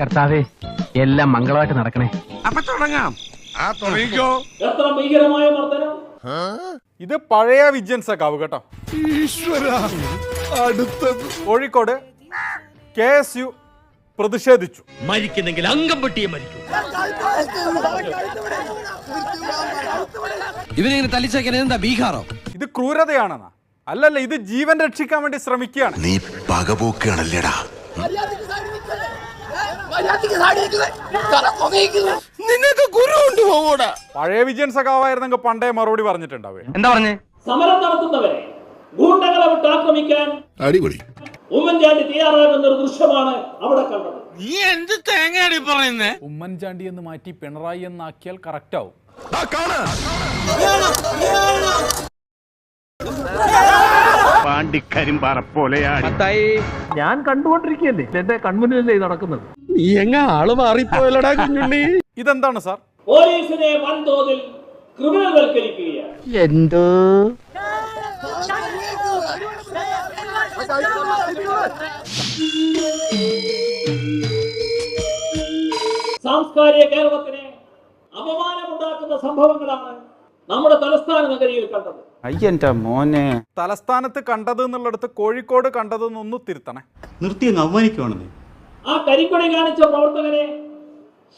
കർത്താവേ എല്ലാം മംഗളമായിട്ട് നടക്കണേ. അപ്പൊ തുടങ്ങാം. ആ തുടങ്ങിക്കോ. എത്ര ഭീകരമായ മർദ്ദനം ഇത് പഴയ വിജൻസ് കാവ് കേട്ടോ. അടുത്തത് കോഴിക്കോട് കെ എസ് യു പ്രതിഷേധിച്ചു. മരിക്കുന്നെങ്കിൽ അംഗം പൊട്ടിയെ മരിക്കും. ഇവനിങ്ങനെ തല്ലിച്ചേക്കാൻ എന്താ ബീഹാറോ? ഇത് ക്രൂരതയാണെന്നാ. അല്ലല്ല ഇത് ജീവൻ രക്ഷിക്കാൻ വേണ്ടി ശ്രമിക്കുകയാണ്. നീ പകപോക്കാണല്ലേടാ നിനക്ക് ഗുരു കൊണ്ടുപോകൂടാ പഴയ വിജയൻ സഖാവായിരുന്നെങ്കിൽ പണ്ടേ മറുപടി പറഞ്ഞിട്ടുണ്ടാവേ. എന്താ പറഞ്ഞേ? സമരം നടത്തുന്നവരെ ഗൂണ്ടകളെ വിട്ട് ആക്രമിക്കാൻ അടിപൊളി. ഉമ്മൻചാണ്ടി തയ്യാറാകുന്ന ഒരു ദൃശ്യമാണ് അവിടെ കണ്ടത്. നീ എന്ത് തേങ്ങയാണ് പറയുന്നേ? ഉമ്മൻചാണ്ടി എന്ന് മാറ്റി പിണറായി എന്നാക്കിയാൽ കറക്റ്റ് ആവും. പാണ്ടിക്കരിമ്പാറ പോലെയാണ് ഞാൻ കണ്ടുകൊണ്ടിരിക്കുകയല്ലേ? എന്റെ കൺമുന്നിലല്ലേ നടക്കുന്നത്? നീ എങ്ങ ആൾ മാറിപ്പോയല്ലടാ കുഞ്ഞുണ്ണി? ഇതെന്താണ് സാർ? പോലീസിനെ വൻതോതിൽ എന്തോ? സാംസ്കാരിക കേരളത്തിന് അപമാനമുണ്ടാക്കുന്ന സംഭവങ്ങളാണ് നമ്മുടെ തലസ്ഥാന നഗരിയിൽ കണ്ടത്. അയ്യന്റെ മോനെ. തലസ്ഥാനത്ത് കണ്ടത് എന്നുള്ളിടത്ത് കോഴിക്കോട് കണ്ടതെന്നൊന്ന് തിരുത്തണേ. നിർത്തി അവമാനിക്കുവാണെന്നേ. ആ കരിക്കൊടി കാണിച്ച പ്രവർത്തകനെ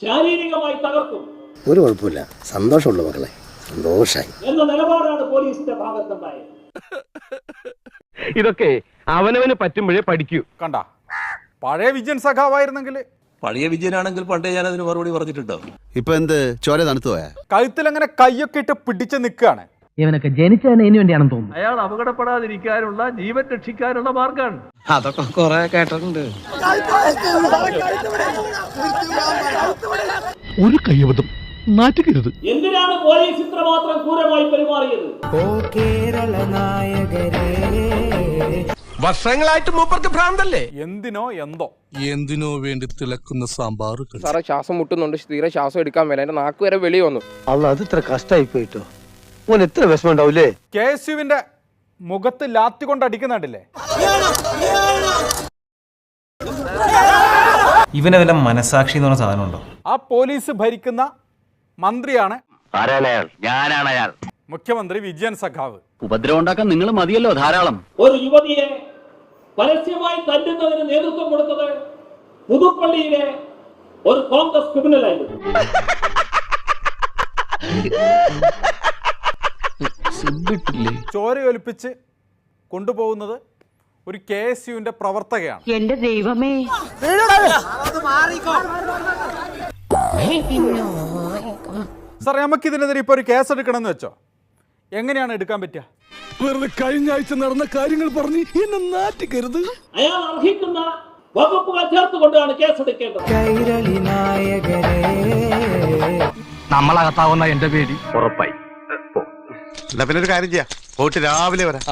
ശാരീരികമായി തകർക്കും. ഒരു കുഴപ്പമില്ല. സന്തോഷമുള്ള മക്കളെ. സന്തോഷായി. എന്ന നിലപാടാണ് പോലീസിന്റെ ഭാഗത്തുണ്ടായത്. ഇതൊക്കെ അവനവന് പറ്റുമ്പോഴേ പഠിക്കൂ. കണ്ട? പഴയ വിജയൻ സഖാവായിരുന്നെങ്കിൽ പഴയ വിജയനാണെങ്കിൽ പണ്ടേ ഞാൻ അതിന് മറുപടി പറഞ്ഞിട്ടുണ്ടോ? ഇപ്പൊ എന്ത്? ചോര തണുത്തു പോയാ? കഴുത്തിലങ്ങനെ കൈയൊക്കെ ഇട്ട് പിടിച്ച് നിൽക്കുകയാണ്. ഇവനൊക്കെ ജനിച്ചതിന് വേണ്ടിയാണെന്ന് തോന്നുന്നു. അയാൾ അപകടപ്പെടാതിരിക്കാനുള്ള ജീവൻ രക്ഷിക്കാനുള്ള മാർഗമാണ് അതൊക്കെ കൊറേ കേട്ടിട്ടുണ്ട്. ഒരു കയ്യബദ്ധം. നാറ്റുകരുത്. എന്തിനാണ് പോലീസ് ഇത്രമാത്രം ക്രൂരമായി പെരുമാറിയത്? വർഷങ്ങളായിട്ട് മൂപ്പർക്ക് ഭ്രാന്തല്ലേ? എന്തിനോ എന്തോ. എന്തിനോ വേണ്ടി തിളക്കുന്ന സാമ്പാർ സാറേ ശ്വാസം മുട്ടുന്നുണ്ട്. തീരെ ശ്വാസം എടുക്കാൻ വേണ്ട എന്റെ നാക്ക് വരെ വെളി വന്നു. അല്ല അത് ഇത്ര കഷ്ടമായി പോയിട്ടോ? ഓൻ എത്ര വിഷമം ഉണ്ടാവൂലേ? കെ എസ് യുവിന്റെ മുഖത്ത് ലാത്തി കൊണ്ട് അടിക്കുന്നുണ്ടല്ലേ? ഇവനെ വല്ല മനസാക്ഷി എന്ന് പറഞ്ഞ സാധനമുണ്ടോ? ആ പോലീസ് ഭരിക്കുന്ന മന്ത്രിയാണ് ഞാനാണ് അയാൾ. മുഖ്യമന്ത്രി വിജയൻ സഖാവ്. ഉപദ്രവം ഉണ്ടാക്കാൻ നിങ്ങൾ മതിയല്ലോ ധാരാളം. ഒരു യുവതിയെ പരസ്യമായി തല്ലുന്നതിന് നേതൃത്വം കൊടുത്തത് പുതുപ്പള്ളിയിലെ ഒരു കോൺഗ്രസ് ക്രിമിനലായിരുന്നു. ചോരയൊലിപ്പിച്ച് കൊണ്ടുപോകുന്നത് ഒരു കെ എസ് യുവിന്റെ പ്രവർത്തകയാണ്. എന്റെ ദൈവമേ. സാർ നമുക്ക് ഇതിനെതിരെ ഇപ്പൊ ഒരു കേസ് എടുക്കണമെന്ന് വെച്ചോ? എങ്ങനെയാണ് എടുക്കാൻ പറ്റുക? വെറുതെ കഴിഞ്ഞ ആഴ്ച നടന്ന കാര്യങ്ങൾ പറഞ്ഞ് എന്നെ നാറ്റിക്കരുത്. അയാൾ അർഹിക്കുന്ന വകുപ്പുകൾ ചേർത്തുകൊണ്ടാണ് കേസെടുക്കേണ്ടത്. നമ്മളകത്താവുന്ന എന്റെ പേടി. ഉറപ്പായി. എന്നാ പിന്നെ ഒരു കാര്യം ചെയ്യാം. പോയിട്ട് രാവിലെ വരാം.